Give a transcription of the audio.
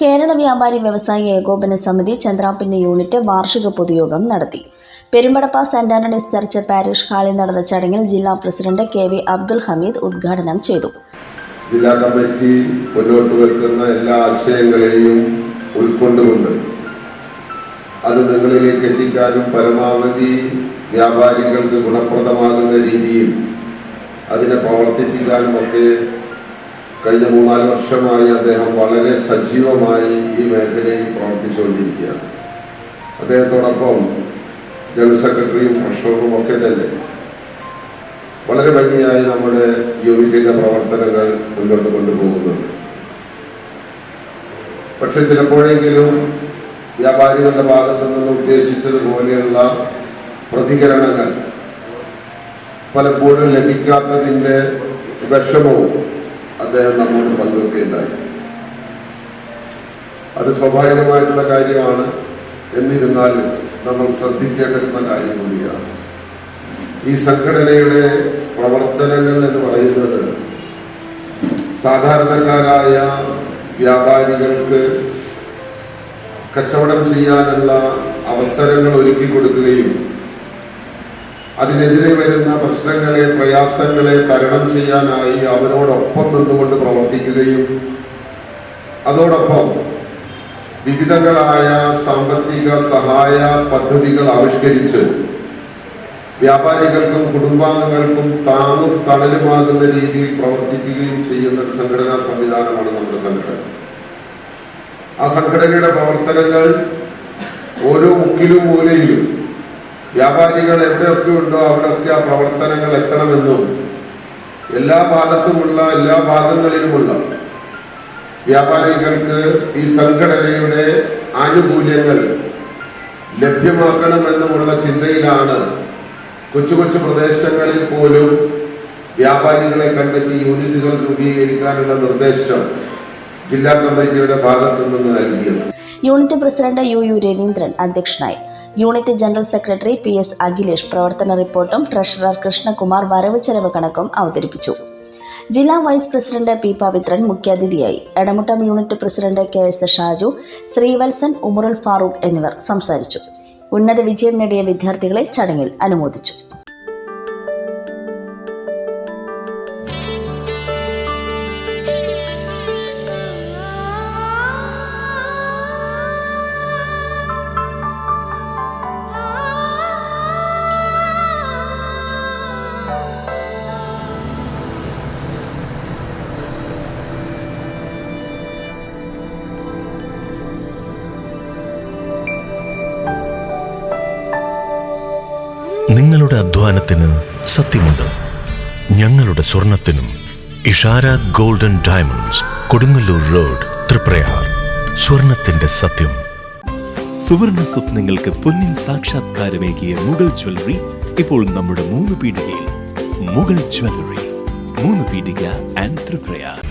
കേരള വ്യാപാരി വ്യവസായി ഏകോപന സമിതി ചന്ദ്രാപ്പിന്റെ യൂണിറ്റ് വാർഷിക പൊതുയോഗം നടത്തി. Perumpadappu saint Antony's church parish ഹാളിൽ നടന്ന ചടങ്ങിൽ ജില്ലാ president K V Abdul Hameed ഉദ്ഘാടനം ചെയ്തു. ജില്ലാ കമ്മിറ്റി മുന്നോട്ട് വെക്കുന്ന എല്ലാ ആശയങ്ങളെയും ഉൾക്കൊണ്ടുകൊണ്ട് അത് നിങ്ങളിലേക്ക് എത്തിക്കാനും പരമാവധി വ്യാപാരികൾക്ക് ഗുണപ്രദമാകുന്ന രീതിയിൽ അതിനെ പ്രവർത്തിപ്പിക്കാനും ഒക്കെ കഴിഞ്ഞ മൂന്നാൽ വർഷമായി അദ്ദേഹം വളരെ സജീവമായി ഈ മേഖലയിൽ പ്രവർത്തിച്ചുകൊണ്ടിരിക്കുകയാണ്. അദ്ദേഹത്തോടൊപ്പം ജനറൽ സെക്രട്ടറിയും ട്രഷററും ഒക്കെ തന്നെ. വളരെ ഭംഗിയായി നമ്മുടെ യൂണിറ്റിന്റെ പ്രവർത്തനങ്ങൾ മുന്നോട്ട് കൊണ്ടുപോകുന്നുണ്ട്. പക്ഷെ ചിലപ്പോഴെങ്കിലും വ്യാപാരികളുടെ ഭാഗത്തു നിന്ന് ഉദ്ദേശിച്ചതുപോലെയുള്ള പ്രതികരണങ്ങൾ പലപ്പോഴും ലഭിക്കാത്തതിന്റെ വിഷമവും അദ്ദേഹം നമ്മോട് പങ്കുവെക്കുകയുണ്ടായി അത് സ്വാഭാവികമായിട്ടുള്ള കാര്യമാണ്. എന്നിരുന്നാലും നമ്മൾ ശ്രദ്ധിക്കേണ്ടുന്ന കാര്യം കൂടിയാണ്. ഈ സംഘടനയുടെ പ്രവർത്തനങ്ങൾ എന്ന് പറയുന്നത് സാധാരണക്കാരായ വ്യാപാരികൾക്ക് കച്ചവടം ചെയ്യാനുള്ള അവസരങ്ങൾ ഒരുക്കി കൊടുക്കുകയും അതിനെതിരെ വരുന്ന പ്രശ്നങ്ങളെ പ്രയാസങ്ങളെ തരണം ചെയ്യാനായി അവരോടൊപ്പം നിന്നുകൊണ്ട് പ്രവർത്തിക്കുകയും അതോടൊപ്പം വിവിധങ്ങളായ സാമ്പത്തിക സഹായ പദ്ധതികൾ ആവിഷ്കരിച്ച് വ്യാപാരികൾക്കും കുടുംബാംഗങ്ങൾക്കും താങ്ങും തണലുമാകുന്ന രീതിയിൽ പ്രവർത്തിക്കുകയും ചെയ്യുന്ന ഒരു സംഘടനാ സംവിധാനമാണ് നമ്മുടെ സംഘടന. ആ സംഘടനയുടെ പ്രവർത്തനങ്ങൾ ഓരോ മുക്കിലും മൂലയിലും വ്യാപാരികൾ എവിടെയൊക്കെ ഉണ്ടോ അവിടെയൊക്കെ ആ പ്രവർത്തനങ്ങൾ എത്തണമെന്നും എല്ലാ ഭാഗത്തുമുള്ള എല്ലാ ഭാഗങ്ങളിലുമുള്ള വ്യാപാരികൾക്ക് ഈ സംഘടനയുടെ ആനുകൂല്യങ്ങൾ ലഭ്യമാക്കണമെന്നുമുള്ള ചിന്തയിലാണ് കൊച്ചു കൊച്ചു പ്രദേശങ്ങളിൽ പോലും വ്യാപാരികളെ കണ്ടെത്തി യൂണിറ്റുകൾ രൂപീകരിക്കാനുള്ള നിർദ്ദേശം ജില്ലാ കമ്മിറ്റിയുടെ ഭാഗത്തു നിന്ന് നൽകിയത്. Unit president U U Raveendran അധ്യക്ഷനായി. Unit general secretary P S Akhilesh പ്രവർത്തന റിപ്പോർട്ടും ട്രഷറർ കൃഷ്ണകുമാർ വരവ് ചെലവ് കണക്കും അവതരിപ്പിച്ചു. ജില്ലാ വൈസ് പ്രസിഡന്റ് പി പവിത്രൻ മുഖ്യാതിഥിയായി. Edamuttam unit president K S Shaju Sreevalsan Umarul Farooq എന്നിവർ സംസാരിച്ചു. ഉന്നത വിജയം നേടിയ വിദ്യാർത്ഥികളെ ചടങ്ങിൽ അനുമോദിച്ചു. നിങ്ങളുടെ അധ്വാനത്തിന് സത്യമുണ്ട്. ഞങ്ങളുടെ സ്വർണത്തിനും Ishara golden diamonds Kodungallur road Triprayar. സ്വർണത്തിന്റെ സത്യം. സുവർണ സ്വപ്നങ്ങൾക്ക് പൊന്നിൻ സാക്ഷാത്കാരമേകിയ മുഗൾ ജ്വല്ലറി ഇപ്പോൾ നമ്മുടെ മൂന്ന് പീടികയിൽ. മുഗൾ ജ്വല്ലറി മൂന്ന് പീടിക ആൻഡ് ത്രിപ്രയാർ